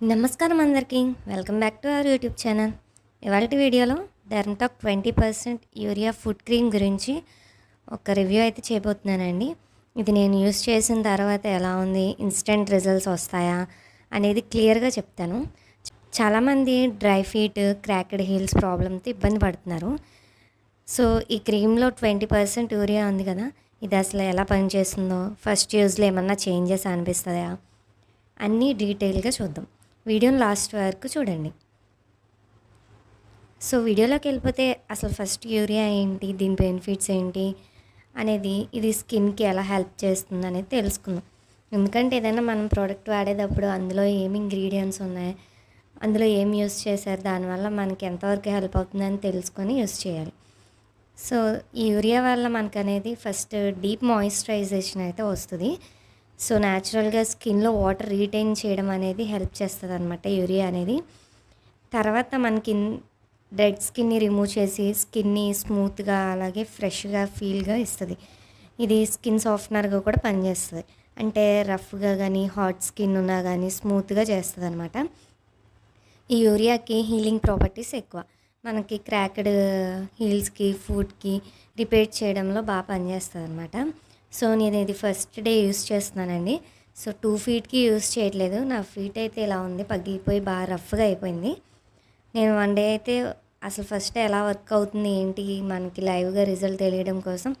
నమస్కారం అందరికీ. Welcome back to our YouTube channel. ఇవాళ వీడియోలో డెర్మటాక్ twenty percent urea foot cream గురించి ఒక రివ్యూ అయితే చేయబోతున్నానండి. ఇది నేను యూస్ చేసిన తర్వాత ఎలా ఉంది ఇన్స్టెంట్ రిజల్ట్స్ వస్తాయా అనేది క్లియర్గా చెప్తాను. చాలామంది డ్రై ఫీట్ క్రాక్డ్ హీల్స్ ప్రాబ్లంతో ఇబ్బంది పడుతున్నారు. సో ఈ క్రీమ్లో ట్వంటీ పర్సెంట్ యూరియా ఉంది కదా ఇది అసలు ఎలా పనిచేస్తుందో ఫస్ట్ యూజ్లో ఏమన్నా చేంజెస్ అనిపిస్తుందా అన్నీ డీటెయిల్గా చూద్దాం. వీడియోని లాస్ట్ వరకు చూడండి. సో వీడియోలోకి వెళ్ళిపోతే అసలు ఫస్ట్ యూరియా ఏంటి దీని బెనిఫిట్స్ ఏంటి అనేది ఇది స్కిన్కి ఎలా హెల్ప్ చేస్తుంది అనేది తెలుసుకుందాం. ఎందుకంటే ఏదైనా మనం ప్రోడక్ట్ వాడేటప్పుడు అందులో ఏమి ఇంగ్రీడియంట్స్ ఉన్నాయి అందులో ఏం యూస్ చేశారు దానివల్ల మనకి ఎంతవరకు హెల్ప్ అవుతుందని తెలుసుకొని యూస్ చేయాలి. సో ఈ యూరియా వల్ల మనకు అనేది ఫస్ట్ డీప్ మాయిశ్చరైజేషన్ అయితే వస్తుంది. సో న్యాచురల్గా స్కిన్లో వాటర్ రీటైన్ చేయడం అనేది హెల్ప్ చేస్తుంది అనమాట యూరియా అనేది. తర్వాత మనకి డెడ్ స్కిన్ని రిమూవ్ చేసి స్కిన్ని స్మూత్గా అలాగే ఫ్రెష్గా ఫీల్గా ఇస్తుంది. ఇది స్కిన్ సాఫ్ట్నర్గా కూడా పనిచేస్తుంది. అంటే రఫ్గా కానీ హాట్ స్కిన్ ఉన్నా కానీ స్మూత్గా చేస్తుంది అనమాట ఈ యూరియాకి హీలింగ్ ప్రాపర్టీస్ ఎక్కువ. మనకి క్రాక్డ్ హీల్స్కి ఫుడ్కి రిపేర్ చేయడంలో బాగా పనిచేస్తుంది అనమాట సో నేను ఇది ఫస్ట్ డే యూస్ చేస్తున్నానండి. సో టూ ఫీట్కి యూస్ చేయట్లేదు. నా ఫీట్ అయితే ఇలా ఉంది. పగిలిపోయి బాగా రఫ్గా అయిపోయింది. నేను వన్ డే అయితే అసలు ఫస్ట్ ఎలా వర్క్ అవుతుంది ఏంటి మనకి లైవ్గా రిజల్ట్ తెలియడం కోసం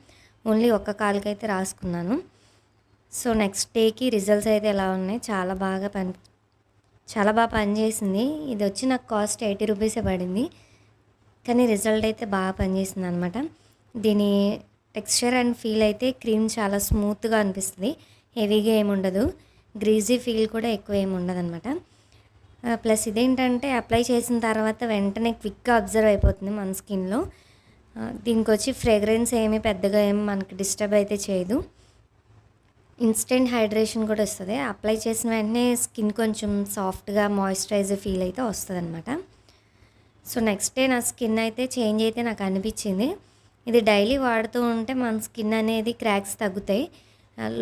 ఓన్లీ ఒక్క కాలుకి అయితే రాసుకున్నాను. సో నెక్స్ట్ డేకి రిజల్ట్స్ అయితే ఎలా ఉన్నాయి? చాలా బాగా పని చాలా బాగా పనిచేసింది ఇది వచ్చి నాకు కాస్ట్ ఎయిటీ రూపీసే పడింది. కానీ రిజల్ట్ అయితే బాగా పనిచేసింది అనమాట దీని టెక్స్చర్ అండ్ ఫీల్ అయితే క్రీమ్ చాలా స్మూత్గా అనిపిస్తుంది. హెవీగా ఏమి ఉండదు గ్రీజీ ఫీల్ కూడా ఎక్కువ ఏమి ఉండదు అనమాట ప్లస్ ఇదేంటంటే అప్లై చేసిన తర్వాత వెంటనే క్విక్గా అబ్జర్వ్ అయిపోతుంది మన స్కిన్లో. దీనికి వచ్చి ఫ్రేగ్రెన్స్ ఏమి పెద్దగా ఏమి మనకి డిస్టర్బ్ అయితే చేయదు. ఇన్స్టెంట్ హైడ్రేషన్ కూడా వస్తుంది. అప్లై చేసిన వెంటనే స్కిన్ కొంచెం సాఫ్ట్గా మాయిశ్చరైజ్ ఫీల్ అయితే వస్తుంది అనమాట సో నెక్స్ట్ డే నా స్కిన్ అయితే చేంజ్ అయితే నాకు అనిపించింది. ఇది డైలీ వాడుతూ ఉంటే మన స్కిన్ అనేది క్రాక్స్ తగ్గుతాయి.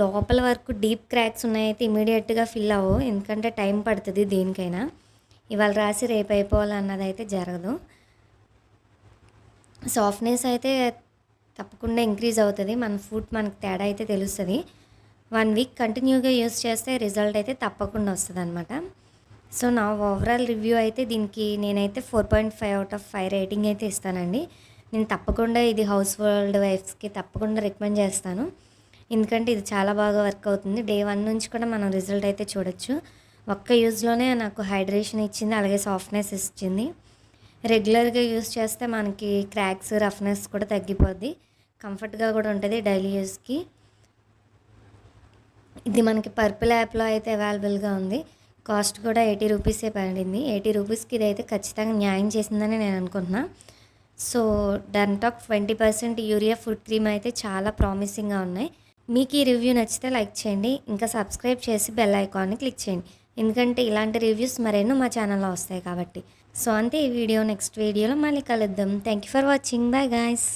లోపల వరకు డీప్ క్రాక్స్ ఉన్నాయైతే ఇమీడియట్గా ఫిల్ అవ్వవు ఎందుకంటే టైం పడుతుంది దేనికైనా. ఇవాళ రాసి రేపు అయిపోవాలన్నది అయితే జరగదు. సాఫ్ట్నెస్ అయితే తప్పకుండా ఇంక్రీజ్ అవుతుంది. మన ఫుడ్ మనకు తేడా అయితే తెలుస్తుంది. వన్ వీక్ కంటిన్యూగా యూస్ చేస్తే రిజల్ట్ అయితే తప్పకుండా వస్తుంది అనమాట సో నా ఓవరాల్ రివ్యూ అయితే దీనికి నేనైతే four point five out of five rating అయితే ఇస్తానండి. నేను తప్పకుండా ఇది హౌస్ హోల్డ్ వైఫ్స్కి తప్పకుండా రికమెండ్ చేస్తాను. ఎందుకంటే ఇది చాలా బాగా వర్క్ అవుతుంది. డే వన్ నుంచి కూడా మనం రిజల్ట్ అయితే చూడొచ్చు. ఒక్క యూజ్లోనే నాకు హైడ్రేషన్ ఇచ్చింది అలాగే సాఫ్ట్నెస్ ఇచ్చింది. రెగ్యులర్గా యూస్ చేస్తే మనకి క్రాక్స్ రఫ్నెస్ కూడా తగ్గిపోద్ది. కంఫర్ట్గా కూడా ఉంటుంది డైలీ యూస్కి ఇది మనకి పర్పుల్ యాప్లో అయితే అవైలబుల్గా ఉంది. కాస్ట్ కూడా ఎయిటీ రూపీసే పడింది. ఎయిటీ రూపీస్కి ఇదైతే ఖచ్చితంగా న్యాయం చేసిందని నేను అనుకుంటున్నాను so డన్టాక్ twenty percent urea foot cream అయితే చాలా ప్రామిసింగ్గా ఉన్నాయి. మీకు ఈ రివ్యూ నచ్చితే లైక్ చేయండి. ఇంకా సబ్స్క్రైబ్ చేసి బెల్ ఐకాన్ని క్లిక్ చేయండి. ఎందుకంటే ఇలాంటి రివ్యూస్ మరెన్నో మా ఛానల్లో వస్తాయి కాబట్టి. సో అంతే ఈ వీడియో నెక్స్ట్ వీడియోలో మళ్ళీ కలుద్దాం. Thank you for watching. Bye guys.